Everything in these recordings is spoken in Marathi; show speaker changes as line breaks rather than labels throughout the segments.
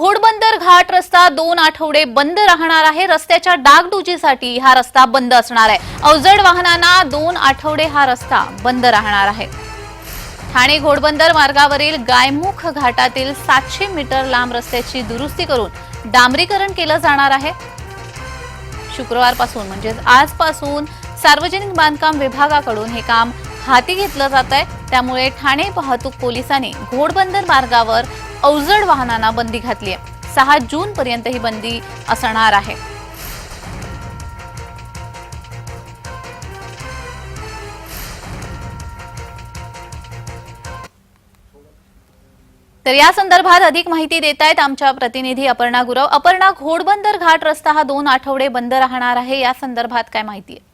घोडबंदर घाट रस्ता दोन आठवडे बंद राहणार आहे. रस्त्याच्या डागडुजीसाठी हा रस्ता बंद असणार आहे. अवजड वाहनांना दोन आठवडे हा रस्ता बंद राहणार आहे. ठाणे घोडबंदर मार्गावरील गायमुख घाटातील सातशे मीटर लांब रस्त्याची दुरुस्ती करून डांबरीकरण केलं जाणार आहे. शुक्रवारपासून म्हणजेच आजपासून सार्वजनिक बांधकाम विभागाकडून हे काम हाती घेतलं जात आहे त्यामुळे ठाणे वाहतूक पोलिसांनी घोडबंदर मार्गावर अवजड वाहनांना बंदी घातली आहे सहा जून पर्यंत ही बंदी असणार आहे. तर या संदर्भात अधिक माहिती देत आहेत आमच्या प्रतिनिधी अपर्णा गुरव. अपर्णा घोडबंदर घाट रस्ता हा दोन आठवडे बंद राहणार आहे. या संदर्भात काय माहिती आहे?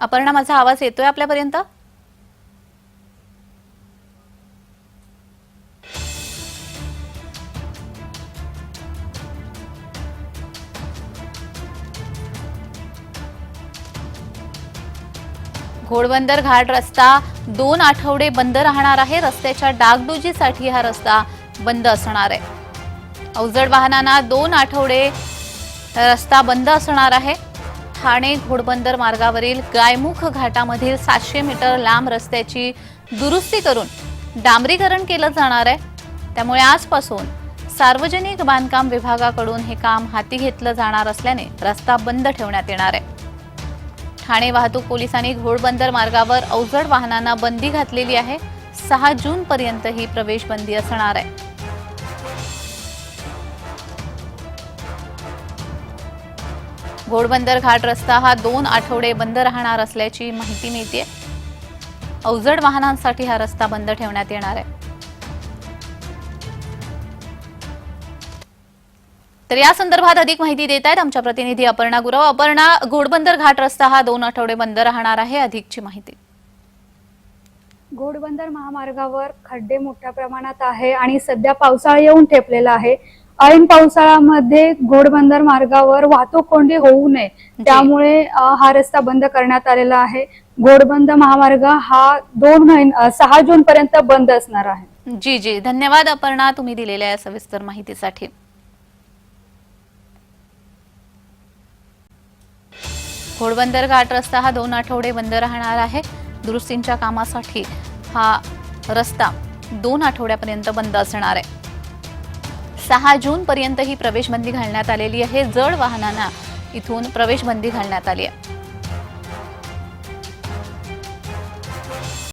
अपर्णा माझा आवाज येतोय आपल्यापर्यंत? घोडबंदर घाट रस्ता दोन आठवडे बंद राहणार आहे. रस्त्याच्या डागडुजीसाठी हा रस्ता बंद असणार आहे. अवजड वाहनांना दोन आठवडे रस्ता बंद असणार आहे. ठाणे घोडबंदर मार्गावरील गायमुख घाटामधील सातशे मीटर लांब रस्त्याची दुरुस्ती करून डांबरीकरण केलं जाणार आहे. त्यामुळे आजपासून सार्वजनिक बांधकाम विभागाकडून हे काम हाती घेतलं जाणार असल्याने रस्ता बंद ठेवण्यात येणार आहे. ठाणे वाहतूक पोलिसांनी घोडबंदर मार्गावर अवजड वाहनांना बंदी घातलेली आहे. सहा जून पर्यंत ही प्रवेश बंदी असणार आहे. घोडबंदर घाट रस्ता हा दोन आठवडे बंद राहणार असल्याची माहिती मिळते अवजड वाहनांसाठी हा रस्ता बंद ठेवण्यात येणार आहे. तर या संदर्भात अधिक माहिती देत आहेत आमच्या प्रतिनिधी अपर्णा गुरव. अपर्णा घोडबंदर घाट रस्ता हा दोन आठवडे बंद राहणार आहे अधिकची माहिती.
घोडबंदर महामार्गावर खड्डे मोठ्या प्रमाणात आहे आणि सध्या पावसाळा येऊन ठेपलेला आहे. ऐन पावसाळ्यामध्ये घोडबंदर मार्गावर वाहतूक कोंडी होऊ नये. त्यामुळे हा रस्ता बंद करण्यात आलेला आहे. घोडबंदर महामार्ग हा दोन महिने सहा जून पर्यंत बंद असणार आहे.
जी जी. धन्यवाद अपर्णा तुम्ही दिलेल्या या सविस्तर माहितीसाठी. घोडबंदर घाट रस्ता हा दोन आठवडे बंद राहणार आहे. दुरुस्तींच्या कामासाठी हा रस्ता दोन आठवड्यापर्यंत बंद असणार आहे. सहा जून पर्यंत ही प्रवेशबंदी घालण्यात आलेली आहे. जड वाहनांना इथून प्रवेशबंदी घालण्यात आली आहे.